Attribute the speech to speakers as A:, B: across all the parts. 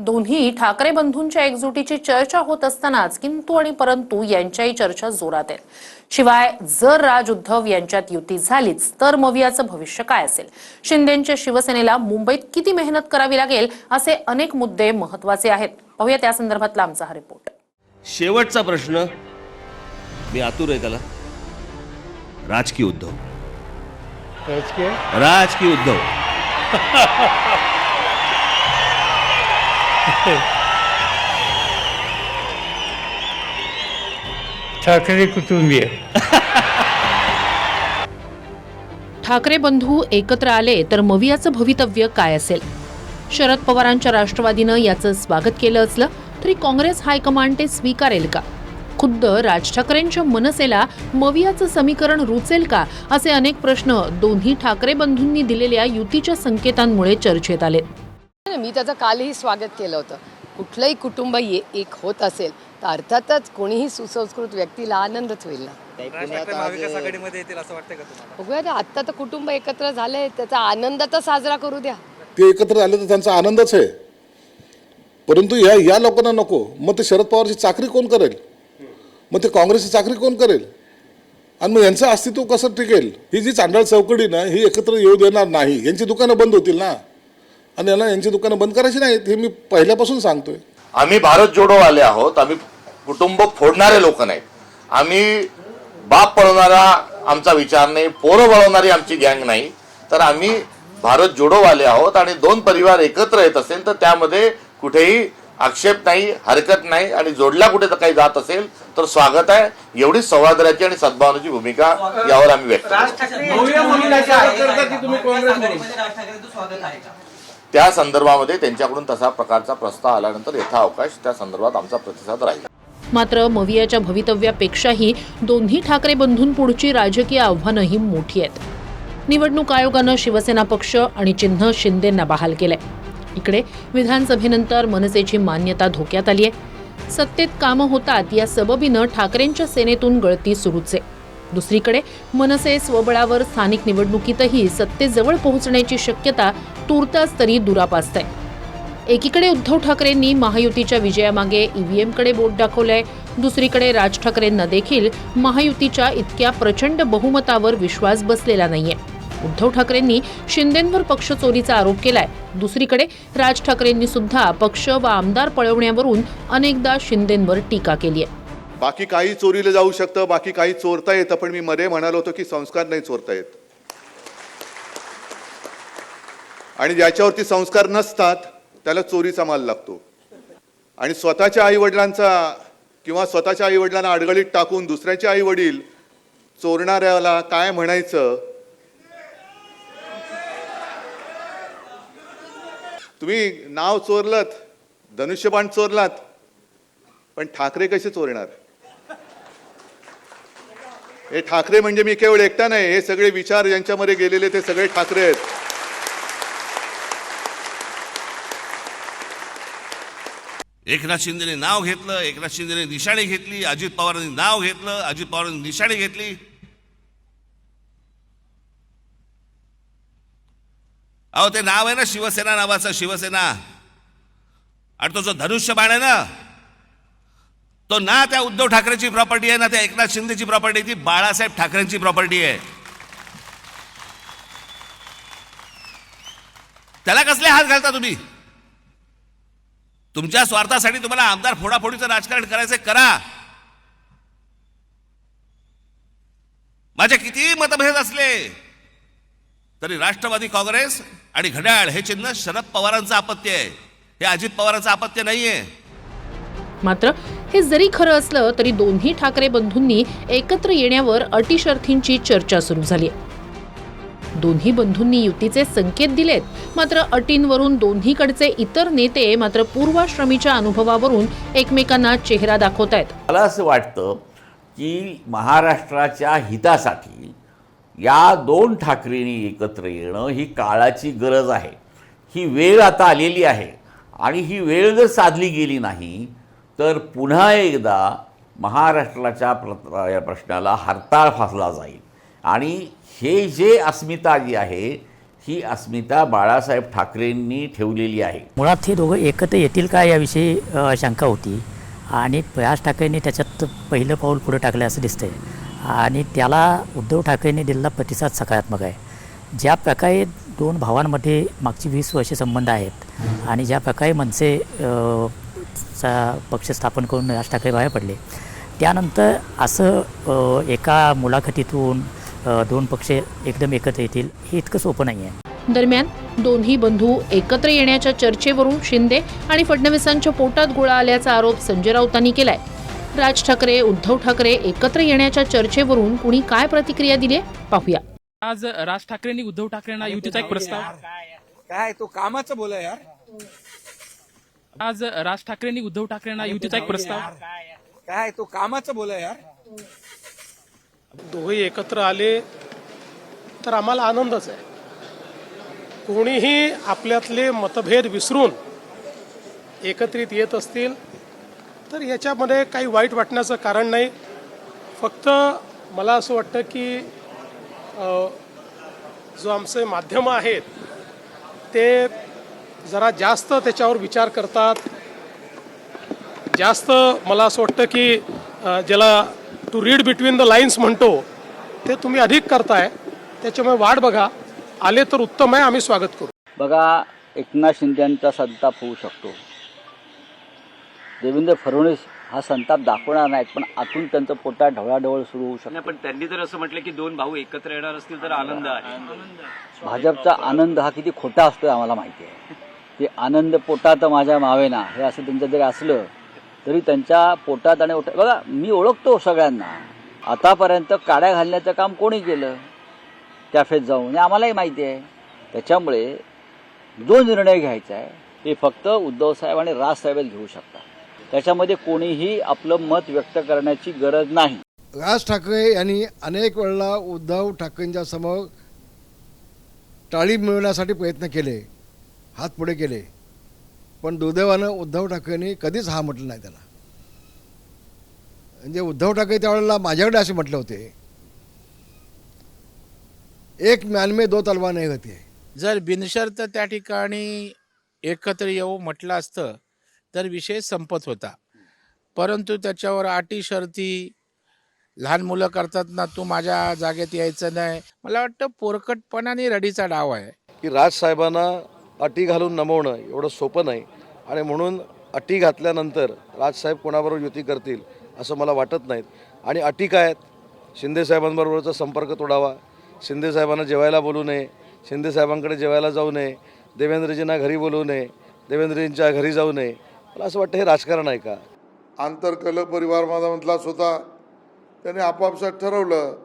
A: दोन्ही ठाकरे बंधूंच्या एकजुटीची चर्चा होत असतानाच किंतु आणि परंतु यांच्याही चर्चा जोरात आहेत शिवाय जर राज उद्धव यांच्यात युती झालीच तर मवियाचं भविष्य काय असेल? शिंदेच्या शिवसेनेला मुंबईत किती मेहनत करावी लागेल असे अनेक मुद्दे महत्त्वाचे आहेत. पाहूया त्या संदर्भातला आमचा हा रिपोर्ट.
B: शेवटचा प्रश्न. मी आतुर आहे त्याला. राजकीय उद्धव.
C: राजकीय?
B: राजकीय उद्धव.
C: ठाकरे कुटुंबीय.
A: ठाकरे बंधू एकत्र आले तर मवियाचं भवितव्य काय असेल? शरद पवारांच्या राष्ट्रवादीनं याचं स्वागत केलं असलं तरी काँग्रेस हायकमांड ते स्वीकारेल का? खुद्द राज ठाकरेंच्या मनसेला मवियाचं समीकरण रुचेल का? असे अनेक प्रश्न दोन्ही ठाकरे बंधूंनी दिलेल्या युतीच्या संकेतांमुळे चर्चेत आले
D: मी त्याचं कालही स्वागत केलं होतं. कुठलंही कुटुंब ये एक होत असेल तर अर्थातच कोणीही सुसंस्कृत व्यक्तीला आनंदच होईल ना. बघूया ना आत्ता तर कुटुंब एकत्र झालंय त्याचा आनंद तर साजरा करू द्या.
E: ते एकत्र आले तर त्यांचा आनंदच आहे. परंतु या या लोकांना नको. मग ते शरद पवारची चाकरी कोण करेल? मग ते काँग्रेसची चाकरी कोण करेल? आणि मग यांचं अस्तित्व कसं टिकेल? ही जी चांडाळ चौकडी ना ही एकत्र येऊ देणार नाही. यांची दुकानं बंद होतील ना. आणि यांना यांची दुकानं बंद करायची नाहीत हे मी पहिल्यापासून सांगतोय.
F: आम्ही भारत जोडो आले आहोत आम्ही कुटुंब फोडणारे लोक नाहीत. आम्ही बाप पळवणारा आमचा विचार नाही पोरं वळवणारी आमची गँग नाही. तर आम्ही भारत जोडो आले आहोत आणि दोन परिवार एकत्र येत असेल तर त्यामध्ये कुठेही आक्षेप नाही हरकत नाही आणि जोडल्या कुठे तर काही जात असेल तर स्वागत आहे. एवढीच सौहार्दाची आणि सद्भावनेची भूमिका यावर आम्ही व्यक्त करतो. त्या संदर्भामध्ये त्यांच्याकडून तसा प्रकारचा प्रस्ताव आल्यानंतर यथावकाश त्या संदर्भात आमचा प्रतिसाद राहील.
A: मात्र मवियाच्या भवितव्यापेक्षाही दोन्ही ठाकरे बंधूंपुढची राजकीय आव्हानंही मोठी आहेत. निवडणूक आयोगानं शिवसेना पक्ष आणि चिन्ह शिंदेंना बहाल केलंय. इकडे विधानसभेनंतर मनसेची मान्यता धोक्यात आली आहे सत्तेत कामं होतात या सबबीनं ठाकरेंच्या सेनेतून गळती सुरूच आहे. दुसरीकडे मनसे स्वबळावर स्थानिक निवडणुकीतही सत्तेजवळ पोहोचण्याची शक्यता तूर्तास तरी दुरापास्त आहे. एकीकडे उद्धव ठाकरेंनी महायुतीच्या विजयामागे ईव्हीएमकडे बोट दाखवलंय. दुसरीकडे राज ठाकरेंना देखील महायुतीच्या इतक्या प्रचंड बहुमतावर विश्वास बसलेला नाहीये. उद्धव ठाकरेंनी शिंदेंवर पक्ष चोरीचा आरोप केलाय. दुसरीकडे राज ठाकरेंनी सुद्धा पक्ष व आमदार पळवण्यावरून अनेकदा शिंदेंवर टीका केली आहे
G: बाकी काही चोरीला जाऊ शकतं बाकी काही चोरता येतं. पण मी मध्ये म्हणालो होतो की संस्कार नाही चोरता येत. आणि ज्याच्यावरती संस्कार नसतात त्याला चोरीचा माल लागतो. आणि स्वतःच्या आईवडिलांचा किंवा स्वतःच्या आईवडिलांना अडगळीत टाकून दुसऱ्याचे आईवडील चोरणाऱ्याला काय म्हणायचं? तुम्ही नाव चोरलत धनुष्यबाण चोरलात पण ठाकरे कसे चोरणार? हे ठाकरे म्हणजे मी केवळ एकटा नाही हे सगळे विचार यांच्यामध्ये गेलेले ते सगळे ठाकरे आहेत.
B: एकनाथ शिंदेने नाव घेतलं एकनाथ शिंदेने निशाणी घेतली अजित पवारांनी नाव घेतलं अजित पवारांनी निशाणी घेतली. अहो ते नाव आहे ना शिवसेना नावाचं शिवसेना. आणि तो जो धनुष्यबाण आहे ना तो ना त्या उद्धव ठाकरेची प्रॉपर्टी आहे ना त्या एकनाथ शिंदेची प्रॉपर्टी ती बाळासाहेब ठाकरेंची प्रॉपर्टी आहे. त्याला कसले हात घालता तुम्ही? तुमच्या स्वार्थासाठी तुम्हाला आमदार फोडाफोडीचं राजकारण करायचं करा. माझे किती मतभेद असले तरी राष्ट्रवादी काँग्रेस आणि घड्याळ हे चिन्ह शरद पवारांचं अपत्य आहे. हे अजित पवारांचं अपत्य नाहीये.
A: मात्र हे जरी खरं असलं तरी दोन्ही ठाकरे बंधूंनी एकत्र येण्यावर अटी शर्थींची चर्चा सुरू झाली दोन्ही बंधूंनी युतीचे संकेत दिलेत. मात्र अटींवरून दोन्हीकडचे इतर नेते मात्र पूर्वाश्रमीच्या अनुभवावरून एकमेकांना चेहरा दाखवत आहेत.
H: मला असं वाटतं की महाराष्ट्राच्या हितासाठी या दोन ठाकरेंनी एकत्र येणं ही काळाची गरज आहे. ही वेळ आता आलेली आहे आणि ही वेळ जर साधली गेली नाही तर पुन्हा एकदा महाराष्ट्राच्या प्र या प्रश्नाला हरताळ फासला जाईल. आणि हे जे अस्मिता जी आहे ही अस्मिता बाळासाहेब ठाकरेंनी ठेवलेली आहे.
I: मुळात हे दोघं एकत्र येतील का याविषयी शंका होती. आणि राज ठाकरेंनी त्याच्यात पहिलं पाऊल पुढे टाकलं असं दिसतंय. आणि त्याला उद्धव ठाकरेंनी दिलेला प्रतिसाद सकारात्मक आहे. ज्या प्रकारे दोन भावांमध्ये मागची वीस वर्षे संबंध आहेत आणि ज्या प्रकारे मनसे अ, चा पक्ष स्थापन करून राज ठाकरे बाहेर पडले. त्यानंतर असं एका मुलाखतीतून दोन पक्ष एकदम एकत्र येतील हे इतकं सोपं नाही आहे.
A: दरम्यान दोन्ही बंधू एकत्र येण्याच्या चर्चेवरून शिंदे आणि फडणवीसांच्या पोटात गोळा आल्याचा आरोप संजय राऊतांनी केलाय. राज ठाकरे उद्धव ठाकरे एकत्र येण्याच्या चर्चेवरून कुणी काय प्रतिक्रिया दिली आहे? पाहूया.
J: आज राज ठाकरेंनी उद्धव ठाकरेंना युतीचा एक प्रस्ताव.
K: काय तो कामाचं बोला यार.
J: आज राज ठाकरेंनी उद्धव ठाकरेंना युतीचा एक प्रस्ताव.
K: काय तो कामाचं बोला यार.
L: दोघे एकत्र आले तर आम्हाला आनंदच आहे. कोणीही आपल्यातले मतभेद विसरून एकत्रित येत असतील तर याच्यामध्ये काही वाईट वाटण्याचं कारण नाही. फक्त मला असं वाटतं की जो आमचे माध्यमं आहेत ते जरा जास्त त्याच्यावर विचार करतात. जास्त मला असं वाटतं की ज्याला to read between the lines म्हणतो ते तुम्ही अधिक करताय. त्याच्यामुळे वाट बघा. आले तर उत्तम आहे. आम्ही स्वागत करू.
I: बघा एकनाथ शिंदेचा संताप होऊ शकतो. देवेंद्र फडणवीस हा संताप दाखवणार नाहीत पण आतून त्यांचं पोटात ढवळाढवळ सुरू होऊ शकतो.
K: पण त्यांनी जर असं म्हटलं की दोन भाऊ एकत्र येणार असतील तर आनंद आहे.
I: भाजपचा आनंद हा किती खोटा असतो आम्हाला माहिती आहे. ते आनंद पोटात माझ्या मावेना. हे असं त्यांचं जरी असलं तरी त्यांच्या पोटात आणि ओठात बघा मी ओळखतो सगळ्यांना. आतापर्यंत काड्या घालण्याचं काम कोणी केलं? कॅफेत जाऊन. हे आम्हालाही माहिती आहे. त्याच्यामुळे जो निर्णय घ्यायचा आहे ते फक्त उद्धवसाहेब आणि राजसाहेबच घेऊ शकतात. त्याच्यामध्ये कोणीही आपलं मत व्यक्त करण्याची गरज नाही.
L: राज ठाकरे यांनी अनेक वेळेला उद्धव ठाकरेंच्या समोर टाळी मिळवण्यासाठी प्रयत्न केले. हात पुढे केले. पण दुर्दैवानं उद्धव ठाकरेंनी कधीच हा म्हटलं नाही त्याला. म्हणजे उद्धव ठाकरे त्यावेळेला माझ्याकडे असे म्हटले होते. एक म्यान में दो तलवार नाही होती
J: जर बिनशर्त त्या ठिकाणी एकत्र येऊ म्हटलं असतं तर विषय संपत होता. परंतु त्याच्यावर अटी शर्ती लहान मुलं करतात ना तू माझ्या जागेत यायचं नाही. मला वाटतं पोरकटपणाने रडीचा डाव आहे.
L: की राजसाहेबांना अटी घालून नमवणं एवढं सोपं नाही. आणि म्हणून अटी घातल्यानंतर राजसाहेब कोणाबरोबर युती करतील असं मला वाटत नाहीत. आणि अटी काय आहेत? शिंदेसाहेबांबरोबरचा संपर्क तोडावा. शिंदेसाहेबांना जेवायला बोलू नये. शिंदेसाहेबांकडे जेवायला जाऊ नये. देवेंद्रजींना घरी बोलवू नये. देवेंद्रजींच्या घरी जाऊ नये. मला असं वाटतं हे राजकारण आहे का?
E: आंतरकल परिवार माझा म्हटलाच होता. त्याने आपापसात ठरवलं.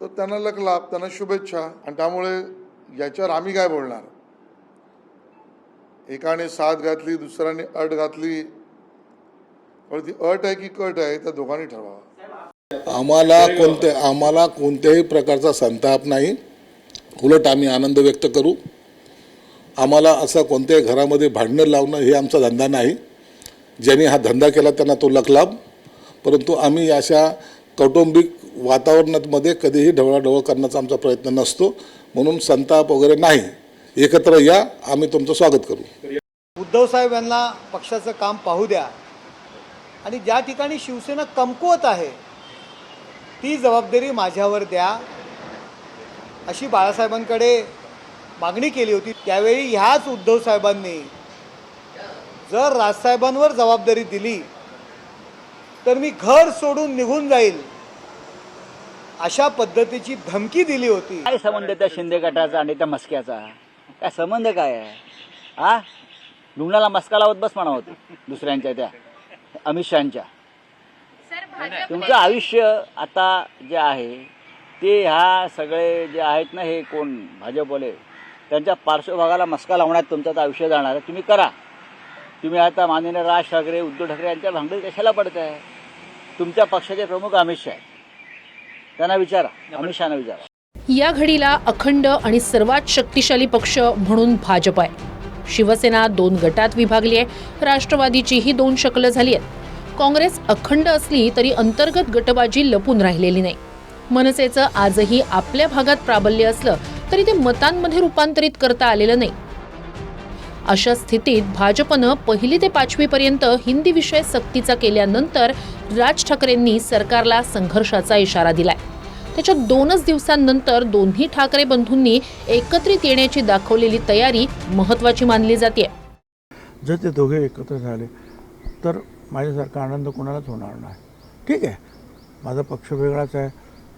E: तर त्यांना लक लाभ त्यांना शुभेच्छा. आणि त्यामुळे याच्यावर आम्ही काय बोलणार? एकाने साथ घातली दुसऱ्याने अट घातली. पण ती अट आहे की कट आहे त्या दोघांनी ठरवावं. आम्हाला कोणते आम्हाला कोणत्याही प्रकारचा संताप नाही. उलट आम्ही आनंद व्यक्त करू. आम्हाला असं कोणत्याही घरामध्ये भांडणं लावणं हे आमचा धंदा नाही. ज्यांनी हा धंदा केला त्यांना तो लकलाभ परंतु आम्ही अशा कौटुंबिक वातावरणामध्ये कधीही ढवळाढवळ करण्याचा आमचा प्रयत्न नसतो. म्हणून संताप वगैरे नाही. एकत्र या आम्ही तुमचं स्वागत करू.
L: उद्धव साहेब यांना पक्षाचं काम पाहू द्या. आणि ज्या ठिकाणी शिवसेना कमकुवत आहे ती जबाबदारी माझ्यावर द्या. अशी बाळासाहेबांकडे मागणी केली होती. त्यावेळी ह्याच उद्धव साहेबांनी जर राजसाहेबांवर जबाबदारी दिली तर मी घर सोडून निघून जाईल अशा पद्धतीची धमकी दिली होती.
I: काय संबंध त्या शिंदे गटाचा आणि त्या मस्क्याचा? काय संबंध काय आहे? हा? लुगणाला मस्का लावत बस म्हणा होते दुसऱ्यांच्या त्या अमित शहाच्या. तुमचं आयुष्य आता जे आहे ते ह्या सगळे जे आहेत ना हे कोण? भाजपवाले. त्यांच्या पार्श्वभागाला मस्का लावण्यात तुमचं आता आयुष्य जाणार आहे. तुम्ही करा. तुम्ही आता माननीय राज ठाकरे उद्धव ठाकरे यांच्या भांगडीत कशाला पडताय? तुमच्या पक्षाचे प्रमुख अमित शहा आहेत. त्यांना विचारा. अमित शहाना विचारा.
A: या घडीला अखंड आणि सर्वात शक्तिशाली पक्ष म्हणून भाजप आहे. शिवसेना दोन गटात विभागली आहे. राष्ट्रवादीचीही दोन शकलं झाली आहेत. काँग्रेस अखंड असली तरी अंतर्गत गटबाजी लपून राहिलेली नाही. मनसेचं आजही आपल्या भागात प्राबल्य असलं तरी ते मतांमध्ये रूपांतरित करता आलेलं नाही. अशा स्थितीत भाजपनं पहिली ते पाचवी पर्यंत हिंदी विषय सक्तीचा केल्यानंतर राज ठाकरेंनी सरकारला संघर्षाचा इशारा दिलाय. त्याच्या दोनच दिवसांनंतर दोन्ही ठाकरे बंधूंनी एकत्रित येण्याची दाखवलेली तयारी महत्वाची मानली जाते.
J: जर ते दोघे एकत्र झाले तर माझ्यासारखा आनंद कोणालाच होणार नाही. ठीक आहे. माझा पक्ष वेगळाच आहे.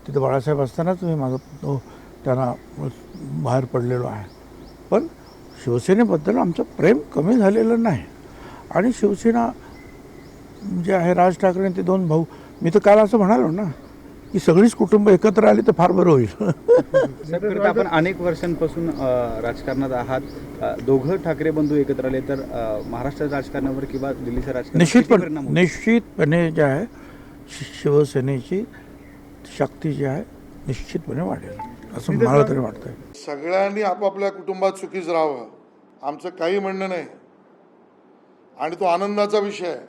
J: तिथं बाळासाहेब असतानाच मी माझा तो त्यांना बाहेर पडलेलो आहे. पण शिवसेनेबद्दल आमचं प्रेम कमी झालेलं नाही. आणि शिवसेना जे आहे राज ठाकरे ते दोन भाऊ मी तर काल असं म्हणालो ना की सगळीच कुटुंब एकत्र आली तर फार बरं होईल.
K: आपण अनेक वर्षांपासून राजकारणात आहात. दोघं ठाकरे बंधू एकत्र आले तर अ, महाराष्ट्राच्या राजकारणावर किंवा दिल्लीच्या राजकारणावर किती
J: निश्चितपणे? निश्चितपणे जे आहे शि- शिवसेनेची शक्ती जी आहे निश्चितपणे वाढेल. असं मला तरी वाटतंय.
L: सगळ्यांनी आपापल्या कुटुंबात सुखीच राहावं. आमचं काही म्हणणं नाही. आणि तो आनंदाचा विषय आहे.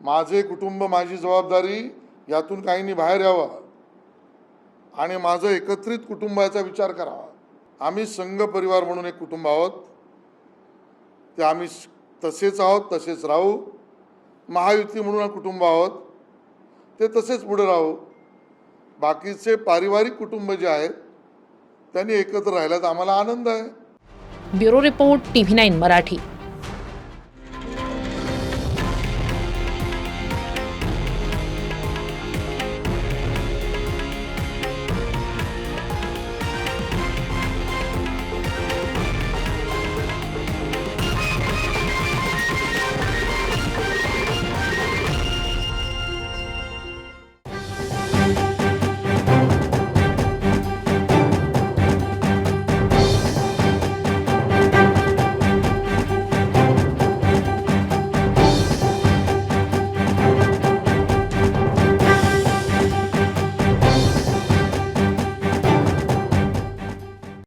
L: माझे कुटुंब माझी जबाबदारी यातून काहींनी बाहेर यावं. आणि माझं एकत्रित कुटुंबाचा विचार करावा. आम्ही संघ परिवार म्हणून एक कुटुंब आहोत. ते आम्ही तसेच आहोत तसेच राहू. महायुती म्हणून कुटुंब आहोत. ते तसेच पुढे राहू. बाकीचे पारिवारिक कुटुंब जे आहेत त्यांनी एकत्र राहिल्यात. आम्हाला आनंद आहे.
A: Bureau report TV nine Marathi.